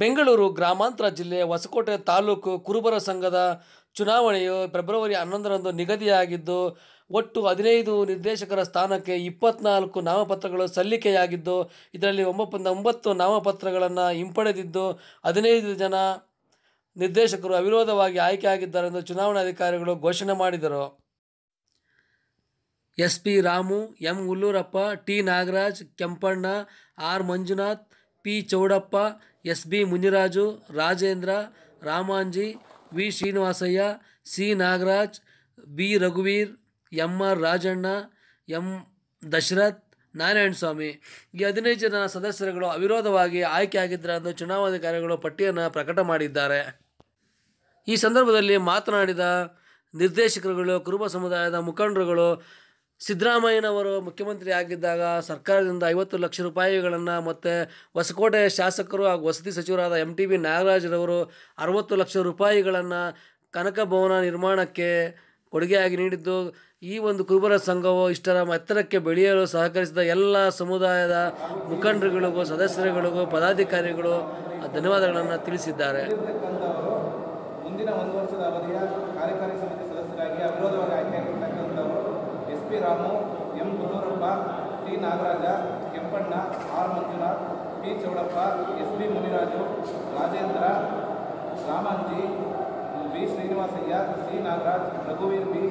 ಬೆಂಗಳೂರು ಗ್ರಾಮಾಂತರ ಜಿಲ್ಲೆ ಹೊಸಕೋಟೆ ತಾಲೂಕು ಕುರುಬರ ಸಂಘದ ಚುನಾವಣೆಯು ಫೆಬ್ರವರಿ ಹನ್ನೊಂದರಂದು ನಿಗದಿಯಾಗಿದ್ದು, ಒಟ್ಟು ಹದಿನೈದು ನಿರ್ದೇಶಕರ ಸ್ಥಾನಕ್ಕೆ ಇಪ್ಪತ್ನಾಲ್ಕು ನಾಮಪತ್ರಗಳು ಸಲ್ಲಿಕೆಯಾಗಿದ್ದು, ಇದರಲ್ಲಿ ಒಂಬತ್ತು ಒಂಬತ್ತು ನಾಮಪತ್ರಗಳನ್ನು ಹಿಂಪಡೆದಿದ್ದು, ಹದಿನೈದು ಜನ ನಿರ್ದೇಶಕರು ಅವಿರೋಧವಾಗಿ ಆಯ್ಕೆಯಾಗಿದ್ದಾರೆಂದು ಚುನಾವಣಾಧಿಕಾರಿಗಳು ಘೋಷಣೆ ಮಾಡಿದರು. S P Ramu, M. Ullurappa, T. Nagaraj, Kempanna, R. Manjunath P Chowdappa, S B Muniraju, Rajendra, Ramanji, V Srinivasaiah, C Nagaraj, B ರಘುವೀರ್, M R Rajanna, M Dasharath, Narayana Swamy. ಈ ಹದಿನೈದು ಜನ ಸದಸ್ಯರುಗಳು ಅವಿರೋಧವಾಗಿ ಆಯ್ಕೆಯಾಗಿದ್ದಾರೆ ಎಂದು ಚುನಾವಣಾಧಿಕಾರಿಗಳು ಪಟ್ಟಿಯನ್ನು ಪ್ರಕಟ ಮಾಡಿದ್ದಾರೆ. ಈ ಸಂದರ್ಭದಲ್ಲಿ ಮಾತನಾಡಿದ ನಿರ್ದೇಶಕರುಗಳು, ಕುರುಬ ಸಮುದಾಯದ ಮುಖಂಡರುಗಳು ಸಿದ್ದರಾಮಯ್ಯನವರು ಮುಖ್ಯಮಂತ್ರಿ ಆಗಿದ್ದಾಗ ಸರ್ಕಾರದಿಂದ ಐವತ್ತು ಲಕ್ಷ ರೂಪಾಯಿಗಳನ್ನು ಮತ್ತು ಹೊಸಕೋಟೆ ಶಾಸಕರು ಹಾಗೂ ವಸತಿ ಸಚಿವರಾದ ಎಂ ಟಿ ಬಿ ನಾಗರಾಜ್ರವರು ಅರವತ್ತು ಲಕ್ಷ ರೂಪಾಯಿಗಳನ್ನು ಕನಕ ಭವನ ನಿರ್ಮಾಣಕ್ಕೆ ಕೊಡುಗೆಯಾಗಿ ನೀಡಿದ್ದು, ಈ ಒಂದು ಕುರುಬರ ಸಂಘವು ಇಷ್ಟರ ಎತ್ತರಕ್ಕೆ ಬೆಳೆಯಲು ಸಹಕರಿಸಿದ ಎಲ್ಲ ಸಮುದಾಯದ ಮುಖಂಡರುಗಳಿಗೂ, ಸದಸ್ಯರುಗಳಿಗೂ, ಪದಾಧಿಕಾರಿಗಳು ಧನ್ಯವಾದಗಳನ್ನು ತಿಳಿಸಿದ್ದಾರೆ. ಮುಂದಿನ ಒಂದು ವರ್ಷದ ಅವಧಿಯ ಕಾರ್ಯಕಾರಿ ಸಮಿತಿ ಸದಸ್ಯರಾಗಿ ಅವಿರೋಧವಾಗಿ ಆಯ್ಕೆಯಾಗಿರ್ತಕ್ಕಂಥವರು P Ramu, M Gullurappa T Nagaraja, Kempanna, R Manjunath P Chowdappa, S B Muniraju, Rajendra, Ramanji, B Srinivasaiah, C Nagaraj, ರಘುವೀರ್ B,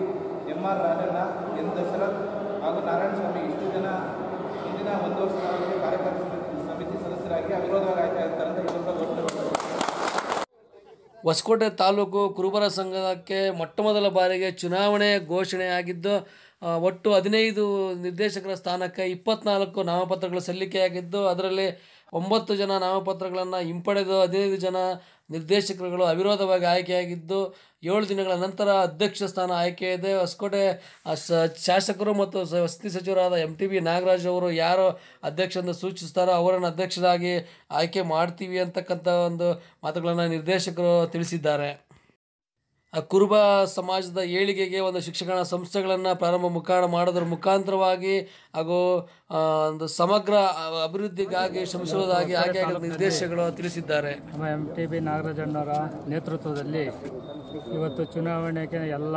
M R Rajanna, N Dasharath ಹಾಗೂ ನಾರಾಯಣಸ್ವಾಮಿ ಇಷ್ಟು ಜನ ಹಿಂದಿನ ಒಂದು ವರ್ಷ ಕಾರ್ಯಕರ್ತ ಕಾರ್ಯಕಾರಿ ಸಮಿತಿ ಸದಸ್ಯರಾಗಿ ಅವಿರೋಧವಾಗಿ ಆಯ್ಕೆಯಾಗಿರ್ತಾರೆ ಅಂತ ಇವತ್ತು ಘೋಷಣೆ. ಹೊಸಕೋಟೆ ತಾಲೂಕು ಕುರುಬರ ಸಂಘಕ್ಕೆ ಮೊಟ್ಟ ಮೊದಲ ಬಾರಿಗೆ ಚುನಾವಣೆ ಘೋಷಣೆಯಾಗಿದ್ದು ಒಟ್ಟು ಹದಿನೈದು ನಿರ್ದೇಶಕರ ಸ್ಥಾನಕ್ಕೆ ಇಪ್ಪತ್ನಾಲ್ಕು ನಾಮಪತ್ರಗಳು ಸಲ್ಲಿಕೆಯಾಗಿದ್ದು, ಅದರಲ್ಲಿ ಒಂಬತ್ತು ಜನ ನಾಮಪತ್ರಗಳನ್ನು ಹಿಂಪಡೆದು ಹದಿನೈದು ಜನ ನಿರ್ದೇಶಕರುಗಳು ಅವಿರೋಧವಾಗಿ ಆಯ್ಕೆಯಾಗಿದ್ದು, ಏಳು ದಿನಗಳ ನಂತರ ಅಧ್ಯಕ್ಷ ಸ್ಥಾನ ಆಯ್ಕೆ ಇದೆ ಹೊಸಕೋಟೆ ಶಾಸಕರು ಮತ್ತು ವಸತಿ ಸಚಿವರಾದ ಎಂ ಟಿ ಬಿ ನಾಗರಾಜ್ ಅವರು ಯಾರು ಅಧ್ಯಕ್ಷರನ್ನು ಸೂಚಿಸ್ತಾರೋ ಅವರನ್ನು ಅಧ್ಯಕ್ಷರಾಗಿ ಆಯ್ಕೆ ಮಾಡ್ತೀವಿ ಅಂತಕ್ಕಂಥ ಒಂದು ಮಾತುಗಳನ್ನು ನಿರ್ದೇಶಕರು ತಿಳಿಸಿದ್ದಾರೆ. ಕುರುಬ ಸಮಾಜದ ಏಳಿಗೆಗೆ ಒಂದು ಶಿಕ್ಷಣ ಸಂಸ್ಥೆಗಳನ್ನು ಪ್ರಾರಂಭ ಮುಖಾಣ ಮಾಡೋದ್ರ ಮುಖಾಂತರವಾಗಿ ಹಾಗೂ ಒಂದು ಸಮಗ್ರ ಅಭಿವೃದ್ಧಿಗಾಗಿ ಶ್ರಮಿಸುವುದಾಗಿ ಆಯ್ಕೆ ನಿರ್ದೇಶಗಳು ತಿಳಿಸಿದ್ದಾರೆ. ನಮ್ಮ ಎಂ ಟಿ ಬಿ ನಾಗರಾಜಣ್ಣವರ ನೇತೃತ್ವದಲ್ಲಿ ಇವತ್ತು ಚುನಾವಣೆಗೆ ಎಲ್ಲ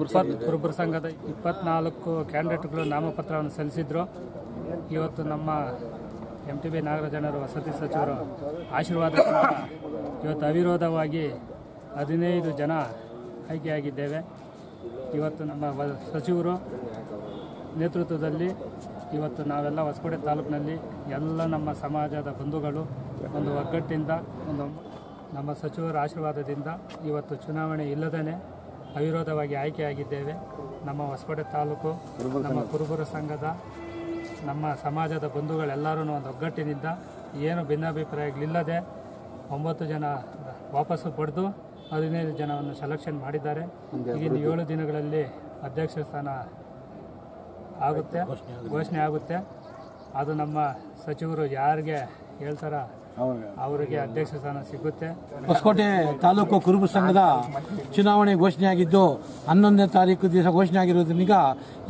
ಇಪ್ಪತ್ತು ಕುರುಬರ ಸಂಘದ ಇಪ್ಪತ್ನಾಲ್ಕು ಕ್ಯಾಂಡಿಡೇಟ್ಗಳು ನಾಮಪತ್ರವನ್ನು ಸಲ್ಲಿಸಿದ್ರು. ಇವತ್ತು ನಮ್ಮ ಎಂ ಟಿ ಬಿ ನಾಗರಾಜಣ್ಣವರು ವಸತಿ ಸಚಿವರು ಆಶೀರ್ವಾದ ಇವತ್ತು ಅವಿರೋಧವಾಗಿ ಹದಿನೈದು ಜನ ಆಯ್ಕೆಯಾಗಿದ್ದೇವೆ. ಇವತ್ತು ನಮ್ಮ ಸಚಿವರು ನೇತೃತ್ವದಲ್ಲಿ ಇವತ್ತು ನಾವೆಲ್ಲ ಹೊಸಕೋಟೆ ತಾಲೂಕಿನಲ್ಲಿ ಎಲ್ಲ ನಮ್ಮ ಸಮಾಜದ ಬಂಧುಗಳು ಒಂದು ಒಗ್ಗಟ್ಟಿಂದ, ಒಂದು ನಮ್ಮ ಸಚಿವರ ಆಶೀರ್ವಾದದಿಂದ ಇವತ್ತು ಚುನಾವಣೆ ಇಲ್ಲದೇ ಅವಿರೋಧವಾಗಿ ಆಯ್ಕೆಯಾಗಿದ್ದೇವೆ. ನಮ್ಮ ಹೊಸಕೋಟೆ ತಾಲೂಕು, ನಮ್ಮ ಕುರುಬರ ಸಂಘದ, ನಮ್ಮ ಸಮಾಜದ ಬಂಧುಗಳೆಲ್ಲರೂ ಒಂದು ಒಗ್ಗಟ್ಟಿನಿಂದ ಏನು ಭಿನ್ನಾಭಿಪ್ರಾಯಗಳಿಲ್ಲದೆ ಒಂಬತ್ತು ಜನ ವಾಪಸ್ಸು ಪಡೆದು ಹದಿನೈದು ಜನವನ್ನು ಸೆಲೆಕ್ಷನ್ ಮಾಡಿದ್ದಾರೆ. ಈಗಿನ ಏಳು ದಿನಗಳಲ್ಲಿ ಅಧ್ಯಕ್ಷ ಸ್ಥಾನ ಆಗುತ್ತೆ ಘೋಷಣೆ ಆಗುತ್ತೆ. ಅದು ನಮ್ಮ ಸಚಿವರು ಯಾರಿಗೆ ಹೇಳ್ತಾರ ಅವರಿಗೆ. ಅಧ್ಯಕ್ಷ ಸ್ಥಾನ ಸಿಗುತ್ತೆ. ಹೊಸಕೋಟೆ ತಾಲೂಕು ಕುರುಬ ಸಂಘದ ಚುನಾವಣೆ ಘೋಷಣೆಯಾಗಿದ್ದು ಹನ್ನೊಂದನೇ ತಾರೀಕು ದಿವಸ ಘೋಷಣೆ ಆಗಿರೋದ್ರಿಂದ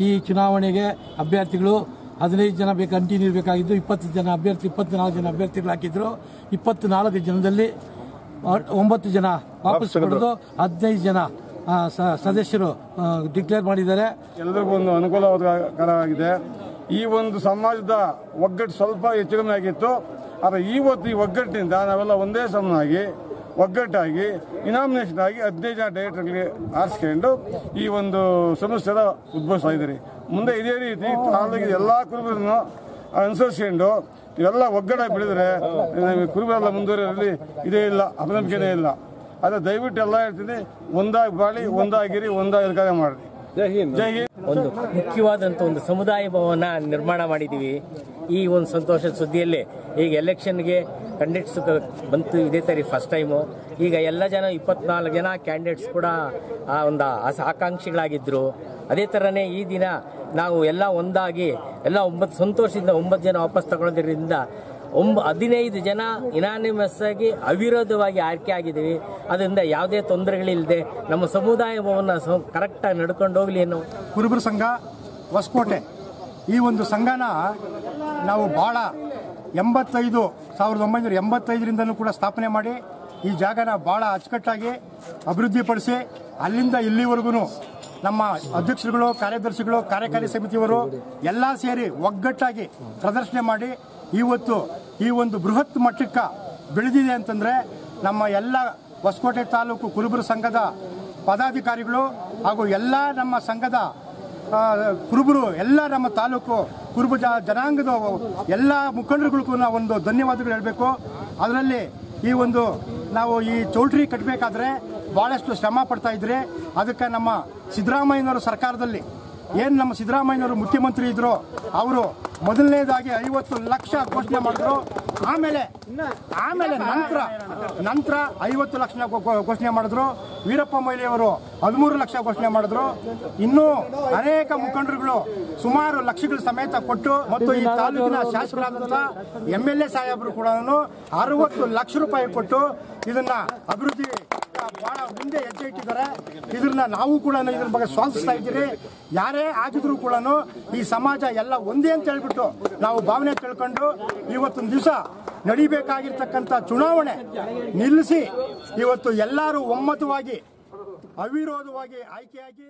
ಈ ಚುನಾವಣೆಗೆ ಅಭ್ಯರ್ಥಿಗಳು ಹದಿನೈದು ಜನ ಬೇಕು ಕಂಟಿನ್ಯೂ ಇರಬೇಕಾಗಿದ್ದು ಇಪ್ಪತ್ತು ಜನ ಅಭ್ಯರ್ಥಿ ಇಪ್ಪತ್ನಾಲ್ಕು ಜನ ಅಭ್ಯರ್ಥಿಗಳು ಹಾಕಿದ್ರು. ಇಪ್ಪತ್ನಾಲ್ಕು ಜನದಲ್ಲಿ ಒಂಬತ್ತು ಜನ ವಾಪಸ್ ಪಡೆದು ಹದಿನೈದು ಜನ ಸದಸ್ಯರು ಡಿಕ್ಲೇರ್ ಮಾಡಿದ್ದಾರೆ. ಎಲ್ಲರಿಗೂ ಒಂದು ಅನುಕೂಲವಾಗಿದೆ ಈ ಒಂದು ಸಮಾಜದ ಒಗ್ಗಟ್ಟು ಸ್ವಲ್ಪ ಹೆಚ್ಚು ಕಮ್ಮಿ ಆಗಿತ್ತು. ಆದರೆ ಇವತ್ತು ಈ ಒಗ್ಗಟ್ಟಿನಿಂದ ನಾವೆಲ್ಲ ಒಂದೇ ಸಮನಾಗಿ ಒಗ್ಗಟ್ಟಾಗಿ ಇನಾಮಿನೇಷನ್ ಆಗಿ ಹದಿನೈದು ಜನ ಡೈರೆಕ್ಟರ್ಗಳಿಗೆ ಆರಿಸ್ಕೊಂಡು ಈ ಒಂದು ಸಮಸ್ಯೆನ ಉದ್ಭವಿಸ್ತಾ ಇದ್ದೀರಿ. ಮುಂದೆ ಇದೇ ರೀತಿ ತಾಲೂಕಿನ ಎಲ್ಲ ಕುರುಬರನ್ನು ಅನುಸರಿಸ್ಕೊಂಡು ಇವೆಲ್ಲ ಒಗ್ಗಡ ಬೆಳೆದ್ರೆ ಕುರುಬರೆಲ್ಲ ಮುಂದುವರಿಯಲ್ಲಿ ಇದೇ ಇಲ್ಲ ಅಪನಂಬಿಕೆನೇ ಇಲ್ಲ. ಆದರೆ ದಯವಿಟ್ಟು ಎಲ್ಲ ಹೇಳ್ತೀನಿ ಒಂದಾಗಿ ಬಾಳಿ ಒಂದಾಗಿರಿ ಒಂದಾಗಿ ಕಾರ್ಯ ಜೈ ಹಿಂದ್. ಒಂದು ಮುಖ್ಯವಾದಂಥ ಒಂದು ಸಮುದಾಯ ಭವನ ನಿರ್ಮಾಣ ಮಾಡಿದ್ದೀವಿ. ಈ ಒಂದು ಸಂತೋಷದ ಸುದ್ದಿಯಲ್ಲಿ ಈಗ ಎಲೆಕ್ಷನ್ಗೆ ಕಂಡಿಟ್ಸ್ ಬಂತು ಇದೇ ತಾರೀಕು ಫಸ್ಟ್ ಟೈಮು ಈಗ ಎಲ್ಲ ಜನ ಇಪ್ಪತ್ನಾಲ್ಕು ಜನ ಕ್ಯಾಂಡಿಡೇಟ್ಸ್ ಕೂಡ ಆ ಒಂದು ಆಕಾಂಕ್ಷಿಗಳಾಗಿದ್ದರು ಅದೇ ಥರನೇ ಈ ದಿನ ನಾವು ಎಲ್ಲ ಒಂದಾಗಿ ಎಲ್ಲ ಒಂಬತ್ತು ಸಂತೋಷದಿಂದ ಒಂಬತ್ತು ಜನ ವಾಪಸ್ ತಗೊಳ್ಳೋದ್ರಿಂದ ಒಂಬ ಹದಿನೈದು ಜನ ಇನಾನಿಮಸ್ ಆಗಿ ಅವಿರೋಧವಾಗಿ ಆಯ್ಕೆ ಆಗಿದ್ದೀವಿ. ಅದರಿಂದ ಯಾವುದೇ ತೊಂದರೆಗಳಿಲ್ಲದೆ ನಮ್ಮ ಸಮುದಾಯ ಭವನ ಕರೆಕ್ಟಾಗಿ ನಡ್ಕೊಂಡು ಹೋಗ್ಲಿ ಅನ್ನೋ ಕುರುಬರ ಸಂಘ, ಹೊಸಕೋಟೆ. ಈ ಒಂದು ಸಂಘನ ನಾವು ಭಾಳ ಎಂಬತ್ತೈದು, ಸಾವಿರದ ಒಂಬೈನೂರ ಎಂಬತ್ತೈದರಿಂದಲೂ ಕೂಡ ಸ್ಥಾಪನೆ ಮಾಡಿ ಈ ಜಾಗನ ಭಾಳ ಅಚ್ಚುಕಟ್ಟಾಗಿ ಅಭಿವೃದ್ಧಿಪಡಿಸಿ ಅಲ್ಲಿಂದ ಇಲ್ಲಿವರೆಗೂ ನಮ್ಮ ಅಧ್ಯಕ್ಷರುಗಳು, ಕಾರ್ಯದರ್ಶಿಗಳು, ಕಾರ್ಯಕಾರಿ ಸಮಿತಿಯವರು ಎಲ್ಲ ಸೇರಿ ಒಗ್ಗಟ್ಟಾಗಿ ಪ್ರದರ್ಶನ ಮಾಡಿ ಇವತ್ತು ಈ ಒಂದು ಬೃಹತ್ ಮಟ್ಟಕ್ಕೆ ಬೆಳೆದಿದೆ ಅಂತಂದರೆ ನಮ್ಮ ಎಲ್ಲ ಹೊಸಕೋಟೆ ತಾಲೂಕು ಕುರುಬರ ಸಂಘದ ಪದಾಧಿಕಾರಿಗಳು ಹಾಗೂ ಎಲ್ಲ ನಮ್ಮ ಸಂಘದ ಕುರುಬರು ಎಲ್ಲ ನಮ್ಮ ತಾಲೂಕು ಕುರುಬ ಜನಾಂಗದ ಎಲ್ಲ ಮುಖಂಡರುಗಳಿಗೂ ನಾವು ಒಂದು ಧನ್ಯವಾದಗಳು ಹೇಳಬೇಕು. ಅದರಲ್ಲಿ ಈ ಒಂದು ನಾವು ಈ ಚೌಲ್ಟ್ರಿ ಕಟ್ಟಬೇಕಾದ್ರೆ ಭಾಳಷ್ಟು ಶ್ರಮ ಪಡ್ತಾ ಇದ್ರೆ ಅದಕ್ಕೆ ನಮ್ಮ ಸಿದ್ದರಾಮಯ್ಯನವರು ಸರ್ಕಾರದಲ್ಲಿ ಏನು ನಮ್ಮ ಸಿದ್ದರಾಮಯ್ಯನವರು ಮುಖ್ಯಮಂತ್ರಿ ಇದ್ರು, ಅವರು ಮೊದಲನೇದಾಗಿ ಐವತ್ತು ಲಕ್ಷ ಘೋಷಣೆ ಮಾಡಿದ್ರು. ಆಮೇಲೆ ಆಮೇಲೆ ನಂತರ ನಂತರ ಐವತ್ತು ಲಕ್ಷ ಘೋಷಣೆ ಮಾಡಿದ್ರು. ವೀರಪ್ಪ ಮೊಯ್ಲಿಯವರು ಹದಿಮೂರು ಲಕ್ಷ ಘೋಷಣೆ ಮಾಡಿದ್ರು. ಇನ್ನೂ ಅನೇಕ ಮುಖಂಡರುಗಳು ಸುಮಾರು ಲಕ್ಷಗಳ ಸಮೇತ ಕೊಟ್ಟು ಮತ್ತು ಈ ತಾಲೂಕಿನ ಶಾಸಕರಾದಂತಹ ಎಂ ಎಲ್ ಎ ಸಾಹೇಬರು ಕೂಡ ಅರವತ್ತು ಲಕ್ಷ ರೂಪಾಯಿ ಕೊಟ್ಟು ಇದನ್ನ ಅಭಿವೃದ್ಧಿ ಬಹಳ ಮುಂದೆ ಹೆಜ್ಜೆ ಇಟ್ಟಿದ್ದಾರೆ ಇದನ್ನ ನಾವು ಕೂಡ ಇದ್ರ ಬಗ್ಗೆ ಸ್ವಾಗತಿಸ್ತಾ ಇದ್ದೀರಿ. ಯಾರೇ ಆಗಿದ್ರು ಕೂಡ ಈ ಸಮಾಜ ಎಲ್ಲ ಒಂದೇ ಅಂತ ಹೇಳ್ಬಿಟ್ಟು ನಾವು ಭಾವನೆ ತಿಳ್ಕೊಂಡು ಇವತ್ತೊಂದು ದಿವಸ ನಡಿಬೇಕಾಗಿರ್ತಕ್ಕಂಥ ಚುನಾವಣೆ ನಿಲ್ಲಿಸಿ ಇವತ್ತು ಎಲ್ಲರೂ ಒಮ್ಮತವಾಗಿ ಅವಿರೋಧವಾಗಿ ಆಯ್ಕೆಯಾಗಿ